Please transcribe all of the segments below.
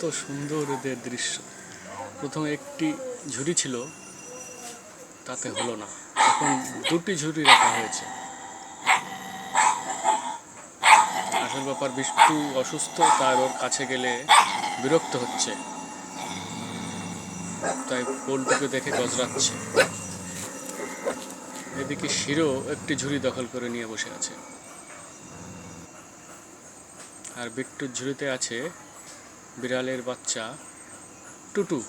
কত সুন্দর এদের দৃশ্য। প্রথমে একটি ঝুড়ি ছিল, তাতে হলো না। এখন দুটি ঝুড়ি রাখা হয়েছে। আসল ব্যাপার, বিষ্টু অসুস্থ, তার ওর কাছে গেলে বিরক্ত হচ্ছে। তাই পোলটুকে দেখে গজরাচ্ছে। এদিকে শিরো একটি ঝুড়ি দখল করে নিয়ে বসে আছে। আর বিট্টুর ঝুড়িতে আছে বিড়ালের বাচ্চা টুটু।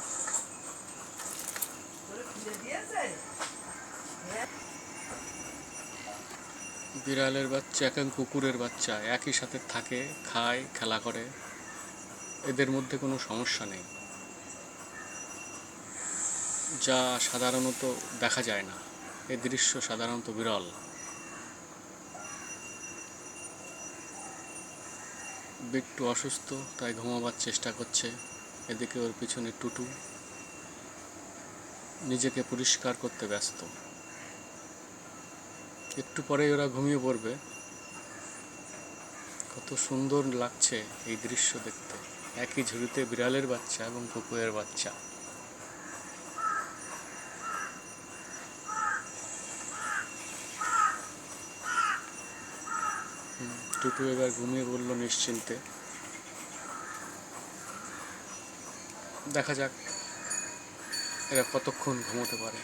বিড়ালের বাচ্চা এখন কুকুরের বাচ্চা, একই সাথে থাকে, খায়, খেলা করে। এদের মধ্যে কোনো সমস্যা নেই। যা সাধারণত দেখা যায় না। এ দৃশ্য সাধারণত বিরল। বিট্টু অসুস্থ, তাই ঘুমাবার চেষ্টা করছে। এদিকে ওর পিছনে টুটু। নিজেকে পরিষ্কার করতে ব্যস্ত। একটু পরে ওরা ঘুমিয়ে পড়বে। কত সুন্দর লাগছে এই দৃশ্য দেখতে। একই ঝুড়িতে বিড়ালের বাচ্চা এবং কুকুরের বাচ্চা। টুটু এবার ঘুমিয়ে পড়ল নিশ্চিন্তে। দেখা যাক এরা কতক্ষণ ঘুমোতে পারে।